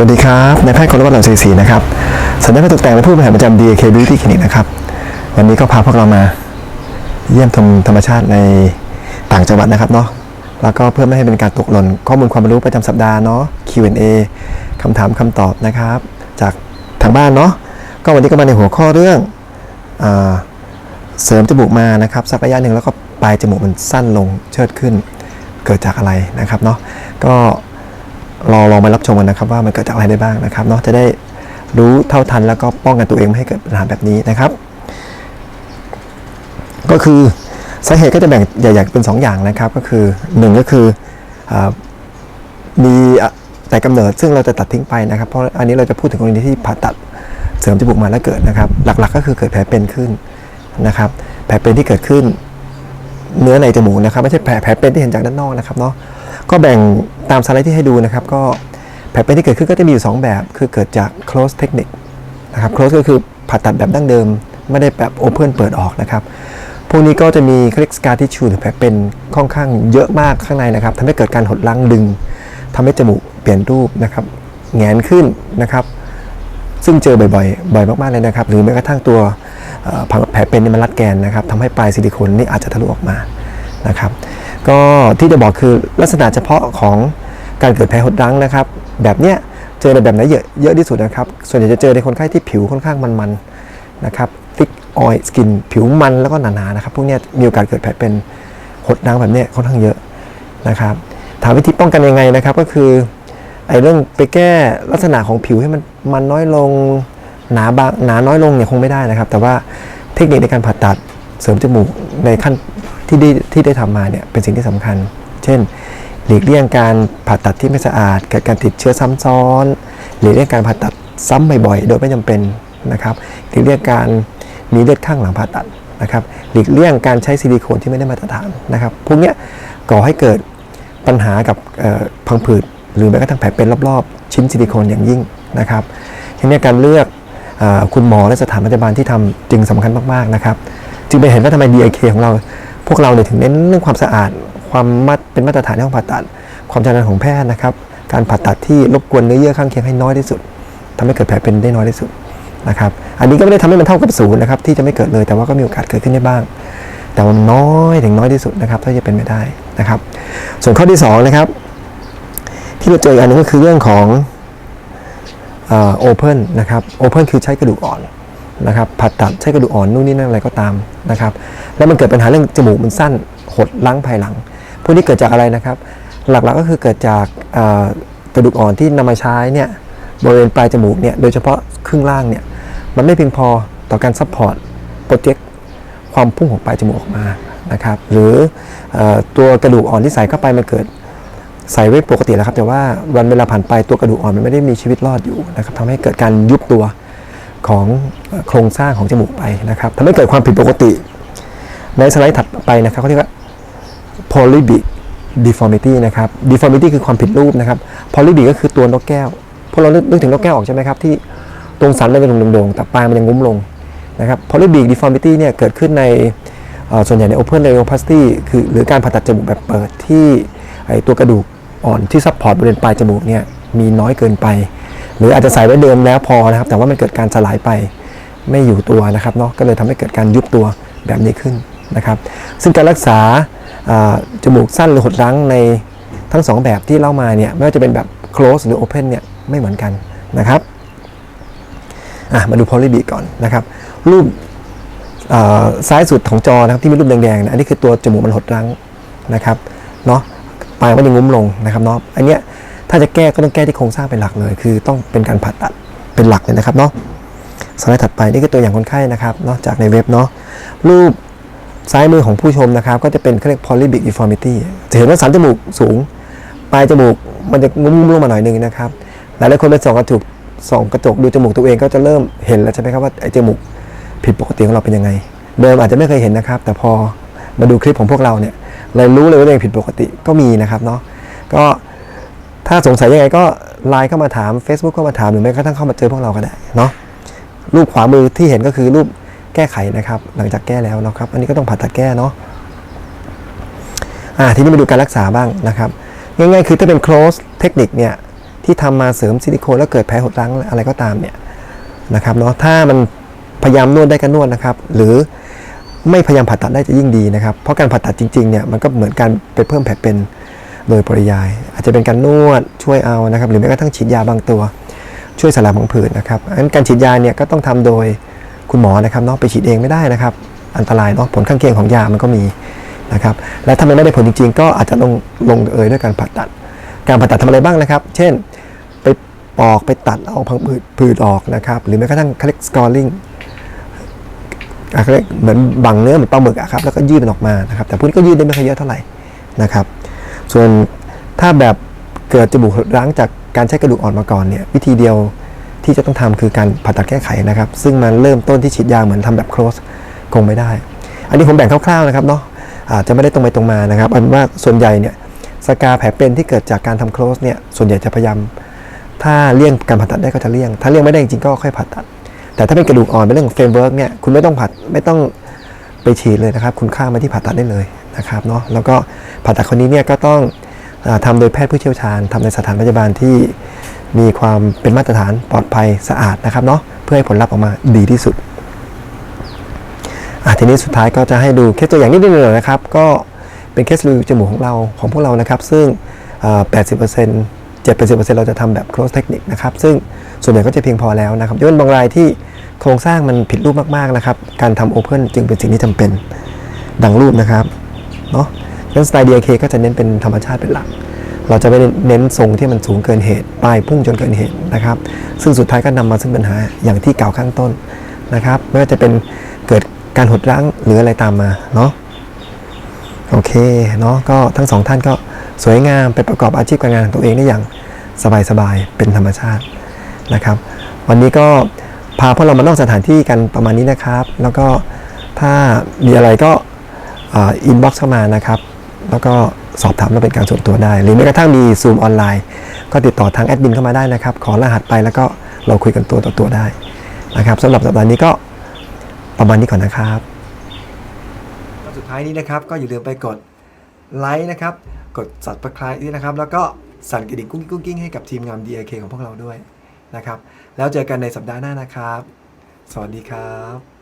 วัสดีครับนายแพทย์กรวัตรเหล่าศรีสีนะครับสัญญาณการตกแต่งและผู้บริหารประจำ DK Beauty Clinic นะครับ วันนี้ก็พาพวกเรามา เยี่ยมชมธรรมชาติในต่างจังหวัดนะครับเนาะ แล้วก็เพื่อไม่ให้เป็นการตกหล่นข้อมูลความรู้ประจำสัปดาห์เนาะ Q&A คำถามคำตอบนะครับ จากทางบ้านเนาะ ก็วันนี้ก็มาในหัวข้อเรื่องอเสริมจมูกมานะครับสักระยะหนึ่งแล้วก็ปลายจมูกมันสั้นลงเชิดขึ้น เกิดจากอะไรนะครับเนาะ ก็ รอลองมารับชมกันนะครับ ว่ามันเกิดจากอะไรได้บ้างนะครับเนาะจะได้รู้เท่าทันแล้วก็ป้องกันตัวเองไม่ให้เกิดปัญหาแบบนี้นะครับ ก็คือสาเหตุก็จะแบ่งใหญ่ๆเป็น 2 อย่างนะครับ ก็คือ 1 ก็คืออมีแต่กำเนิดซึ่งเราจะตัดทิ้งไปนะครับ เพราะอันนี้เราจะพูดถึงกรณีที่ผ่าตัดเสริมจมูกมาแล้วเกิดนะครับ หลักๆ ก็คือเกิดแผลเป็นขึ้นนะครับ แผลเป็นที่เกิดขึ้นเนื้อในจมูกนะครับ ไม่ใช่แผลแผลเป็นที่เห็นจากด้านนอกนะครับเนาะ ก็แบ่งตามสไลด์ที่ให้ดูนะครับ ก็แผลเป็นที่เกิดขึ้นก็จะมีอยู่ 2 แบบ คือเกิดจาก close technique นะครับ close ก็คือผ่าตัดแบบดั้งเดิม ไม่ได้แบบ open เปิดออกนะครับ พวกนี้ก็จะมีเขาเรียก scar tissue หรือแผลเป็นค่อนข้างเยอะมากข้างในนะครับทำให้เกิดการหดรั้งดึงทำให้จมูกเปลี่ยนรูปนะครับแงนขึ้นนะครับ ซึ่งเจอบ่อยๆ บ่อยมากๆเลยนะครับ หรือแม้กระทั่งตัวแผลเป็นมันรัดแกนนะครับทำให้ปลายซิลิโคนนี่อาจจะทะลุออกมานะครับ ก็ที่จะบอกคือลักษณะเฉพาะของการเกิดแผลหดรั้งนะครับ แบบเนี้ยเจอในแบบไหนเยอะเยอะที่สุดนะครับ ส่วนใหญ่จะเจอในคนไข้ที่ผิวค่อนข้างมันๆนะครับ thick oil skin ผิวมันแล้วก็หนาๆนะครับ พวกเนี้ยมีโอกาสเกิดแผลเป็นหดรั้งแบบเนี้ยค่อนข้างเยอะนะครับ ถามวิธีป้องกันยังไงนะครับก็คือไอ้เรื่องไปแก้ลักษณะของผิวให้มันมันน้อยลงหนาบางหนาน้อยลงเนี่ยคงไม่ได้นะครับ แต่ว่าเทคนิคในการผ่าตัดเสริมจมูกในขั้น ที่ได้ที่ได้ทำมาเนี่ยเป็นสิ่งที่สำคัญ เช่น หลีกเลี่ยงการผ่าตัดที่ไม่สะอาดเกิดการติดเชื้อซ้ำซ้อน หลีกเลี่ยงการผ่าตัดซ้ำบ่อยๆ โดยไม่จำเป็นนะครับ หลีกเลี่ยงการมีเลือดข้างหลังผ่าตัดนะครับ หลีกเลี่ยงการใช้ซิลิโคนที่ไม่ได้มาตรฐานนะครับ พวกนี้ก่อให้เกิดปัญหากับพังผืดหรือแม้กระทั่งแผลเป็นรอบๆ ชิ้นซิลิโคนอย่างยิ่งนะครับทีนี้การเลือกอคุณหมอและสถานพยาบาลที่ทำจึงสำคัญมากๆนะครับ จึงไปเห็นว่าทำไม DIK ของเรา พวกเราเนี่ยถึงเน้นเรื่องความสะอาด ความมัดเป็นมาตรฐานในห้องผ่าตัด ความชำนาญของแพทย์นะครับ การผ่าตัดที่รบกวนเนื้อเยื่อข้างเคียงให้น้อยที่สุดทำให้เกิดแผลเป็นได้น้อยที่สุดนะครับ อันนี้ก็ไม่ได้ทำให้มันเท่ากับศูนย์นะครับที่จะไม่เกิดเลย แต่ว่าก็มีโอกาสเกิดขึ้นได้บ้าง แต่ว่ามันน้อยถึงน้อยที่สุดนะครับถ้าจะเป็นไม่ได้นะครับ ส่วนข้อที่2นะครับที่เราเจออีกอันหนึงก็คือเรื่องของโอเพนนะครับโอเพนคือใช้กระดูกอ่อน นะครับผ่าตัดใช้กระดูกอ่อนนู่นนี่นั่นอะไรก็ตามนะครับ แล้วมันเกิดปัญหาเรื่องจมูกมันสั้นหดลังภายหลัง พวกนี้เกิดจากอะไรนะครับ หลักๆก็คือเกิดจากกระดูกอ่อนที่นำมาใช้เนี่ยบริเวณปลายจมูกเนี่ยโดยเฉพาะครึ่งล่างเนี่ยมันไม่เพียงพอต่อการซัพพอร์ตโปรเจกต์ความพุ่งของปลายจมูกออกมานะครับหรือเออตัวกระดูกอ่อนที่ใส่เข้าไปมันเกิดใส่ไว้ปกติแล้วครับ แต่ว่าวันเวลาผ่านไปตัวกระดูกอ่อนมันไม่ได้มีชีวิตรอดอยู่นะครับทำให้เกิดการยุบตัว ของโครงสร้างของจมูกไปนะครับทำให้เกิดความผิดปกติ ในสไลด์ถัดไปนะครับเขาเรียกว่า polybic deformity นะครับ deformity คือความผิดรูปนะครับ polybic ก็คือตัวนกแก้วพวกเรานึกนึกถึงนกแก้วออกใช่ไหมครับที่ตรงสันมันเป็นโด่งๆแต่ปลายมันยังงุ้มลงนะครับ polybic deformity เนี่ยเกิดขึ้นในส่วนใหญ่ใน open laryngoplasty คือหรือการผ่าตัดจมูกแบบเปิดที่ตัวกระดูกอ่อนที่ซัพพอร์ตบริเวณปลายจมูกเนี่ยมีน้อยเกินไป หรืออาจจะใส่ไว้เดิมแล้วพอนะครับ แต่ว่ามันเกิดการสลายไปไม่อยู่ตัวนะครับเนาะก็เลยทำให้เกิดการยุบตัวแบบนี้ขึ้นนะครับ ซึ่งการรักษาจมูกสั้นหรือหดรั้งในทั้งสองแบบที่เล่ามาเนี่ยไม่ว่าจะเป็นแบบ close หรือ open เนี่ยไม่เหมือนกันนะครับมาดู polybi ก่อนนะครับ รูปซ้ายสุดของจอนะครับที่มีรูปแดงๆนะอันนี้คือตัวจมูกมันหดรั้งนะครับเนาะปลายมันยังงุ้มลงนะครับเนาะอันเนี้ย ถ้าจะแก้ก็ต้องแก้ที่โครงสร้างเป็นหลักเลย คือต้องเป็นการผ่าตัดเป็นหลักเลยนะครับเนาะสไลด์ถัดไปนี่คือตัวอย่างคนไข้นะครับเนาะจากในเว็บเนาะรูปซ้ายมือของผู้ชมนะครับ ก็จะเป็นเรียก polybic deformity จะเห็นว่าสันจมูกสูง ปลายจมูกมันจะงุ้มๆลงมาหน่อยนึงนะครับหลายๆคนไปส่องกระจกส่องกระจกดูจมูกตัวเองก็จะเริ่มเห็นแล้วใช่ไหมครับว่าไอ้จมูกผิดปกติของเราเป็นยังไง เดิมอาจจะไม่เคยเห็นนะครับ แต่พอมาดูคลิปของพวกเราเนี่ยเลยรู้เลยว่าตัวเองผิดปกติก็มีนะครับเนาะ ถ้าสงสัยยังไงก็ไลน์เข้ามาถาม Facebook เข้ามาถามหรือแม้กระทั่งเข้ามาเจอพวกเราก็ได้เนาะรูปขวามือที่เห็นก็คือรูปแก้ไขนะครับ หลังจากแก้แล้วนะครับ อันนี้ก็ต้องผ่าตัดแก้เนาะอ่าทีนี้มาดูการรักษาบ้างนะครับง่ายๆคือถ้าเป็น close technique เนี่ยที่ที่ทำมาเสริมซิลิโคนแล้วเกิดแผลหดรั้งอะไรก็ตามเนี่ยนะครับเนาะถ้ามันพยายามนวดได้ก็นวดนะครับ หรือไม่พยายามผ่าตัดได้จะยิ่งดีนะครับ เพราะการผ่าตัดจริงๆเนี่ยมันก็เหมือนการไปเพิ่มแผลเป็น โดยปริยาย อาจจะเป็นการนวดช่วยเอานะครับ หรือแม้กระทั่งฉีดยาบางตัว ช่วยสลายพังผืดนะครับอันการฉีดยาเนี่ยก็ต้องทำโดยคุณหมอนะครับนาะไปฉีดเองไม่ได้นะครับ อันตรายเนาะผลข้างเคียงของยามันก็มีนะครับและถ้ามันไม่ได้ผลจริงๆ ก็อาจจะลงลงเอยด้วยการผ่าตัด การผ่าตัดทำอะไรบ้างนะครับ เช่น ไปปอกไปตัดเอาพังผืดผืดออกนะครับหรือแม้กระทั่งเขาเรียกสกอะเขาเรียกเหมือนบังเนื้อเหมือนปลาหมึกอะครับแล้วก็ยืดมันออกมานะครับแต่พวกนี้ก็ยืดได้ไม่ค่อยเยอะเท่าไหร่นะครับ ส่วนถ้าแบบเกิดจมูกร้างจากการใช้กระดูกอ่อนมาก่อนเนี่ยวิธีเดียวที่จะต้องทำคือการผ่าตัดแก้ไขนะครับ ซึ่งมันเริ่มต้นที่ฉีดยาเหมือนทำแบบ close คงไม่ได้ อันนี้ผมแบ่งคร่าวๆนะครับเนาะอาจจะไม่ได้ตรงไปตรงมานะครับอันว่าส่วนใหญ่เนี่ยสกาแผลเป็นที่เกิดจากการทำ close เนี่ยส่วนใหญ่จะพยายามถ้าเลี่ยงการผ่าตัดได้ก็จะเลี่ยง ถ้าเลี่ยงไม่ได้จริงก็ค่อยผ่าตัด แต่ถ้าเป็นกระดูกอ่อนเป็นเรื่องของเฟรมเวิร์กเนี่ยคุณไม่ต้องผ่าไม่ต้องไปฉีดเลยนะครับ คุณข้ามมาที่ผ่าตัดได้เลย นะครับเนาะแล้วก็ผ่าตัดคนนี้เนี่ยก็ต้องอาทำโดยแพทย์ผู้เชี่ยวชาญทำในสถานพยาบาลที่มีความเป็นมาตรฐานปลอดภัยสะอาดนะครับเนาะเพื่อให้ผลลัพธ์ออกมาดีที่สุดทีนี้สุดท้ายก็จะให้ดูเคสตัวอย่างนิดนึงเลยนะครับ ก็เป็นเคสรีวิวจมูกของเราของพวกเรานะครับ ซึ่ง 80% 70%เราจะทำแบบ close technique นะครับ ซึ่งส่วนใหญ่ก็จะเพียงพอแล้วนะครับยกเว้นบางรายที่โครงสร้างมันผิดรูปมาก ๆ นะครับ การทำ open จึงเป็นสิ่งที่จำเป็นดังรูปนะครับ เนาะงั้นสไตล์ DRK ก็จะเน้นเป็นธรรมชาติเป็นหลัก เราจะไม่เน้นทรงที่มันสูงเกินเหตุ ปลายพุ่งจนเกินเหตุนะครับ ซึ่งสุดท้ายก็นำมาซึ่งปัญหาอย่างที่กล่าวข้างต้นนะครับ ไม่ว่าจะเป็นเกิดการหดรั้งหรืออะไรตามมาเนาะ โอเคเนาะ ก็ทั้งสองท่านก็สวยงามไปประกอบอาชีพการงานของตัวเองได้อย่างสบายๆ เป็นธรรมชาตินะครับ วันนี้ก็พาพวกเรามานอกสถานที่กันประมาณนี้นะครับ แล้วก็ถ้ามีอะไรก็ อินบ็อกซ์เข้ามานะครับ แล้วก็สอบถามเราเป็นการส่วนตัวได้ หรือแม้กระทั่งมีซูมออนไลน์ก็ติดต่อทางแอดมินเข้ามาได้นะครับ ขอรหัสไปแล้วก็เราคุยกันตัวต่อตัวได้นะครับสำหรับสัปดาห์นี้ก็ประมาณนี้ก่อนนะครับสุดท้ายนี้นะครับก็อย่าลืมไปกดไลค์นะครับ กด subscribe ด้วยนะครับ แล้วก็สั่นกระดิ่งกุ้งกุ้งกิ้งให้กับทีมงาน DIK ของพวกเราด้วยนะครับ แล้วเจอกันในสัปดาห์หน้านะครับ สวัสดีครับ